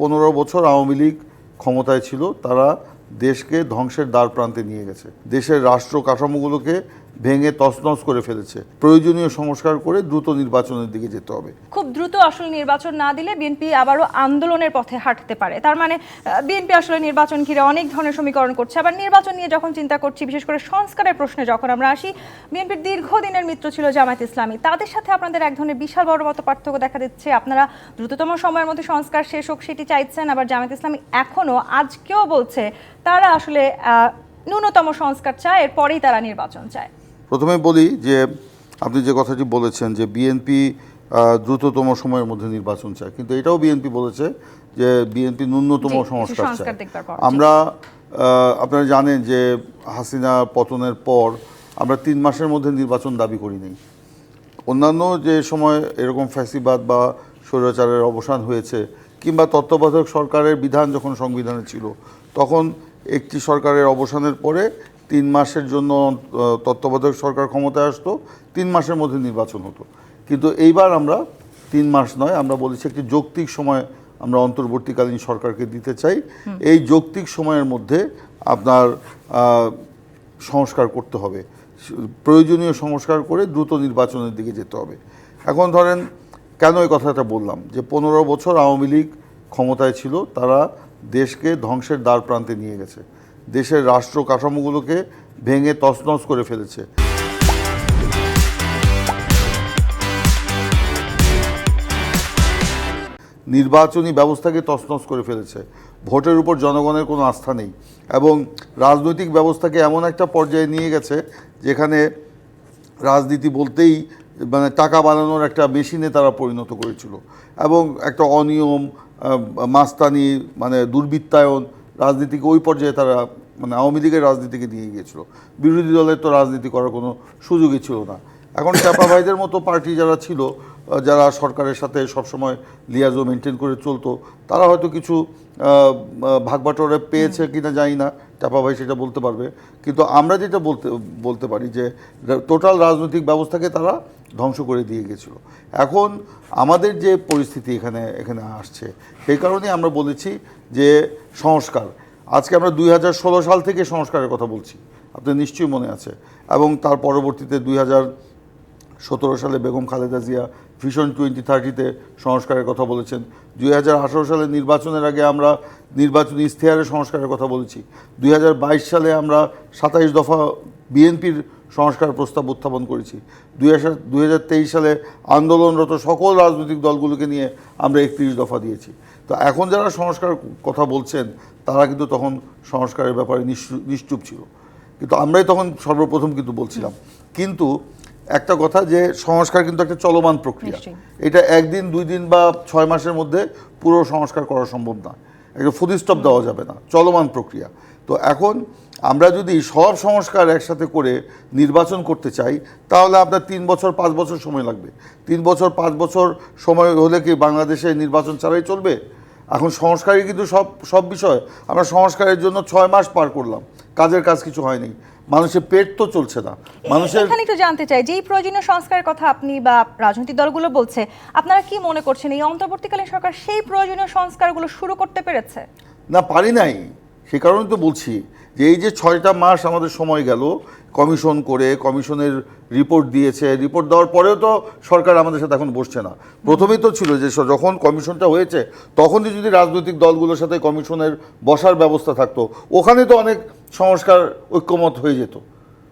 পনেরো বছর আওয়ামী লীগ ক্ষমতায় ছিল, তারা দেশকে ধ্বংসের দ্বার প্রান্তে নিয়ে গেছে। দেশের রাষ্ট্র কাঠামোগুলোকে ভেঙে তছনছ করে ফেলেছে। প্রয়োজনীয় সংস্কার করে দ্রুত নির্বাচনের দিকে যেতে হবে। খুব দ্রুত আসলে নির্বাচন না দিলে বিএনপি আবারও আন্দোলনের পথে হাঁটতে পারে। তার মানে বিএনপি আসলে নির্বাচন ঘিরে অনেক ধরনের সমীকরণ করছে। আবার নির্বাচন নিয়ে যখন চিন্তা করছি, বিশেষ করে সংস্কারের প্রশ্নে যখন আমরা আসি, বিএনপির দীর্ঘদিনের মিত্র ছিল জামায়াত ইসলামী। তাদের সাথে আপনাদের এক ধরনের বিশাল বড় মতো পার্থক্য দেখা দিচ্ছে। আপনারা দ্রুততম সময়ের মধ্যে সংস্কার শেষ হোক সেটি চাইছেন, আবার জামায়াত ইসলামী এখনও আজকেও বলছে, তারা আসলে ন্যূনতম সংস্কার চায়, এরপরেই তারা নির্বাচন চায়। প্রথমে বলি যে আপনি যে কথাটি বলেছেন যে বিএনপি দ্রুততম সময়ের মধ্যে নির্বাচন চায় কিন্তু এটাও বিএনপি বলেছে যে বিএনপি ন্যূনতম সংস্কার চায়। আমরা আপনারা জানেন যে হাসিনা পতনের পর আমরা তিন মাসের মধ্যে নির্বাচন দাবি করি নাই অন্যান্য যে সময় এরকম ফ্যাসিবাদ বা স্বৈরাচারের অবসান হয়েছে কিংবা তত্ত্বাবধায়ক সরকারের বিধান যখন সংবিধানে ছিল তখন একটি সরকারের অবসানের পরে তিন মাসের জন্য তত্ত্বাবধায়ক সরকার ক্ষমতায় আসতো তিন মাসের মধ্যে নির্বাচন হতো। কিন্তু এইবার আমরা তিন মাস নয় আমরা বলেছি একটি যৌক্তিক সময় আমরা অন্তর্বর্তীকালীন সরকারকে দিতে চাই। এই যৌক্তিক সময়ের মধ্যে আপনার সংস্কার করতে হবে। প্রয়োজনীয় সংস্কার করে দ্রুত নির্বাচনের দিকে যেতে হবে। এখন ধরেন কেন এই কথাটা বললাম? যে পনেরো বছর আওয়ামী লীগ ক্ষমতায় ছিল তারা দেশকে ধ্বংসের দ্বার প্রান্তে নিয়ে গেছে। দেশের রাষ্ট্র কাঠামোগুলোকে ভেঙে তছনছ করে ফেলেছে। নির্বাচনী ব্যবস্থাকে তছনছ করে ফেলেছে। ভোটের উপর জনগণের কোনো আস্থা নেই এবং রাজনৈতিক ব্যবস্থাকে এমন একটা পর্যায়ে নিয়ে গেছে যেখানে রাজনীতি বলতেই মানে টাকা বানানোর একটা মেশিনে তারা পরিণত করেছিল। এবং একটা অনিয়ম মাস্তানি মানে দুর্বৃত্তায়ন রাজনীতিকে ওই পর্যায়ে তারা মানে আওয়ামী লীগের রাজনীতিকে নিয়ে গিয়েছিল। বিরোধী দলের তো রাজনীতি করার কোনো সুযোগই ছিল না। এখন চাপা ভাইদের মতো পার্টি যারা ছিল যারা সরকারের সাথে সবসময় লিয়াজো মেনটেন করে চলতো তারা হয়তো কিছু আহ, ভাগবাটোরে পেয়েছে কিনা জানি না চাপা ভাই সেটা বলতে পারবে। কিন্তু আমরা যেটা বলতে বলতে পারি যে টোটাল রাজনৈতিক ব্যবস্থাকে তারা ধ্বংস করে দিয়ে গেছিল। এখন আমাদের যে পরিস্থিতি এখানে এখানে আসছে সেই কারণেই আমরা বলেছি যে সংস্কার। আজকে আমরা দুই হাজার ষোলো সাল থেকে সংস্কারের কথা বলছি আপনার নিশ্চয়ই মনে আছে। এবং তার পরবর্তীতে দুই হাজার সতেরো সালে বেগম খালেদা জিয়া ভিশন টোয়েন্টি থার্টিতে সংস্কারের কথা বলেছেন। দুই হাজার আঠারো সালে নির্বাচনের আগে আমরা নির্বাচনী ইশতেহারের সংস্কারের কথা বলেছি। দুই হাজার বাইশ সালে আমরা সাতাইশ দফা বিএনপির সংস্কার প্রস্তাব উত্থাপন করেছি। দুই হাজার সালে আন্দোলনরত সকল রাজনৈতিক দলগুলোকে নিয়ে আমরা একত্রিশ দফা দিয়েছি। তো এখন যারা সংস্কার কথা বলছেন, তারা কিন্তু তখন সংস্কারের ব্যাপারে নিশ্চু- নিশ্চুপ ছিল। কিন্তু আমরাই তখন সর্বপ্রথম কিন্তু বলছিলাম। কিন্তু একটা কথা যে সংস্কার কিন্তু একটা চলমান প্রক্রিয়া। এটা একদিন দুই দিন বা ছয় মাসের মধ্যে পুরো সংস্কার করা সম্ভব না। একটা ফুদিস্টপ দেওয়া যাবে না। চলমান প্রক্রিয়া। তো এখন আমরা যদি সব সংস্কার একসাথে করে নির্বাচন করতে চাই তাহলে আপনার তিন বছর পাঁচ বছর সময় লাগবে। তিন বছর পাঁচ বছর সময় হলে কি বাংলাদেশে নির্বাচন ছাড়াই চলবে? এখন সংস্কারই কিন্তু সব সব বিষয়। আমরা সংস্কারের জন্য ছয় মাস পার করলাম। কাজের কাজ কিছু হয়নি। মানুষের পেট তো চলছে না। মানুষের এখানে একটু জানতে চাই যেই প্রয়োজনীয় সংস্কারের কথা আপনি বা রাজনৈতিক দলগুলো বলছে আপনারা কি মনে করছেন এই অন্তর্বর্তীকালীন সরকার সেই প্রয়োজনীয় সংস্কারগুলো শুরু করতে পেরেছে? না পারি নাই। সে কারণে তো বলছি। যে এই যে ছয়টা মাস আমাদের সময় গেল, কমিশন করে, কমিশনের রিপোর্ট দিয়েছে, রিপোর্ট দেওয়ার পরেও তো সরকার আমাদের সাথে এখন বসছে না। প্রথমেই তো ছিল যে যখন কমিশনটা হয়েছে, তখনই যদি রাজনৈতিক দলগুলোর সাথে কমিশনের বসার ব্যবস্থা থাকতো, ওখানে তো অনেক সংস্কার ঐক্যমত হয়ে যেত।